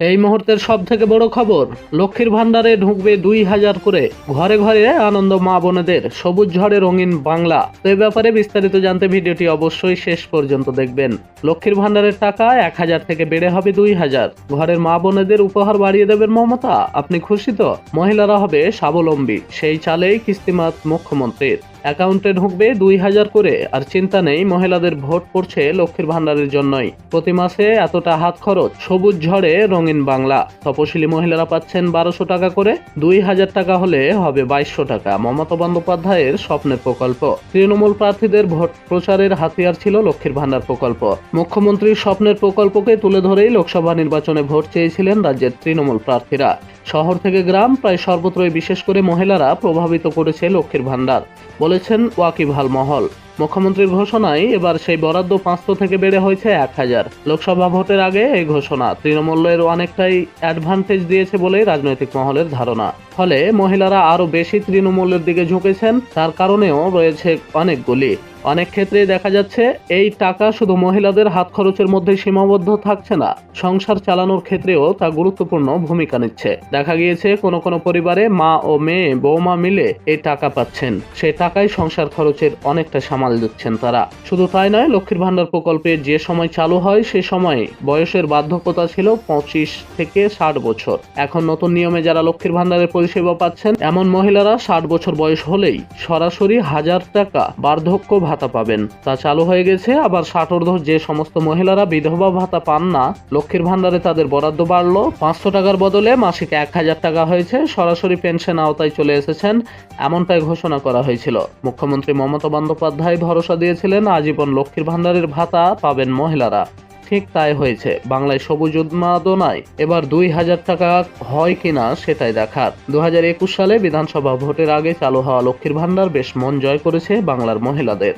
এই মুহূর্তের সব থেকে বড় খবর, লক্ষ্মীর ভান্ডারে ঢুকবে দুই হাজার করে। ঘরে ঘরে আনন্দ মা বোনেদের, সবুজ ঝড়ে রঙিন বাংলা। তো এই ব্যাপারে বিস্তারিত জানতে ভিডিওটি অবশ্যই শেষ পর্যন্ত দেখবেন। লক্ষ্মীর ভান্ডারের টাকা এক হাজার থেকে বেড়ে হবে দুই হাজার। ঘরের মা বোনেদের উপহার বাড়িয়ে দেবেন মমতা। আপনি খুশি তো? মহিলারা হবে স্বাবলম্বী। সেই চালেই কিস্তিমাত মুখ্যমন্ত্রীর। অ্যাকাউন্টে ঢুকবে দুই হাজার করে, আর চিন্তা নেই, মহিলাদের ভোট পড়ছে লক্ষ্মীর ভান্ডারের জন্যই। প্রতি মাসে এতটা হাত খরচ, সবুজ ঝড়ে রঙিন বাংলা। তপশিলি মহিলারা পাচ্ছেন বারোশো টাকা করে, দুই হাজার টাকা হলে হবে বাইশশো টাকা। মমতা বন্দ্যোপাধ্যায়ের স্বপ্নের প্রকল্প। তৃণমূল প্রার্থীদের ভোট প্রচারের হাতিয়ার ছিল লক্ষ্মীর ভান্ডার প্রকল্প। মুখ্যমন্ত্রীর স্বপ্নের প্রকল্পকে তুলে ধরেই লোকসভা নির্বাচনে ভোট চেয়েছিলেন রাজ্যের তৃণমূল প্রার্থীরা। শহর থেকে গ্রাম প্রায় সর্বত্রই বিশেষ করে মহিলারা প্রভাবিত করেছে লক্ষ্মীর ভান্ডার বলেছেন ওয়াকিবহাল মহল। মুখ্যমন্ত্রীর ঘোষণায় এবার সেই বরাদ্দ পাঁচশো থেকে বেড়ে হয়েছে এক হাজার। লোকসভা ভোটের আগে এই ঘোষণা তৃণমূলের অনেকটাই অ্যাডভান্টেজ দিয়েছে বলেই রাজনৈতিক মহলের ধারণা। ফলে মহিলারা আরও বেশি তৃণমূলের দিকে ঝুঁকেছেন, তার কারণেও রয়েছে অনেকগুলি অনেক ক্ষেত্রে দেখা যাচ্ছে এই টাকা শুধু মহিলাদের হাত খরচের মধ্যে সীমাবদ্ধ থাকছে না, সংসার চালানোর ক্ষেত্রেও তা গুরুত্বপূর্ণ ভূমিকা নিচ্ছে। দেখা গিয়েছে কোনো কোনো পরিবারে মা ও মেয়ে, বৌমা মিলে এই টাকা পাচ্ছেন। সেই টাকায় সংসার খরচের অনেকটা সামাল দিচ্ছেন তারা। শুধু তাই নয়, লক্ষ্মীর ভান্ডার প্রকল্পে যে সময় চালু হয়, সে সময় বয়সের বাধ্যকতা ছিল পঁচিশ থেকে ষাট বছর। এখন নতুন নিয়মে যারা লক্ষ্মীর ভান্ডারের পরিষেবা পাচ্ছেন, এমন মহিলারা ষাট বছর বয়স হলেই সরাসরি হাজার টাকা বার্ধক্য ভাতা পাবেন। তা চালু হয়ে গেছে, আবার ষাটোর্ধ যে সমস্ত মহিলারা বিধবা ভাতা পান না, লক্ষ্মীর ভান্ডারে তাদের বরাদ্দ বাড়ল। পাঁচশো টাকার বদলে মাসিক এক হাজার টাকা হয়েছে, সরাসরি পেনশন আওতায় চলে এসেছেন, এমনটাই ঘোষণা করা হয়েছিল। মুখ্যমন্ত্রী মমতা বন্দ্যোপাধ্যায় ভরসা দিয়েছিলেন, আজীবন লক্ষ্মীর ভান্ডারের ভাতা পাবেন মহিলারা। ঠিক তাই হয়েছে। বাংলায় সবুজ উন্মাদনায় এবার দুই হাজার টাকা হয় কিনা সেটাই দেখার। দু হাজার একুশ সালে বিধানসভা ভোটের আগে চালু হওয়া লক্ষ্মীর ভাণ্ডার বেশ মন জয় করেছে বাংলার মহিলাদের।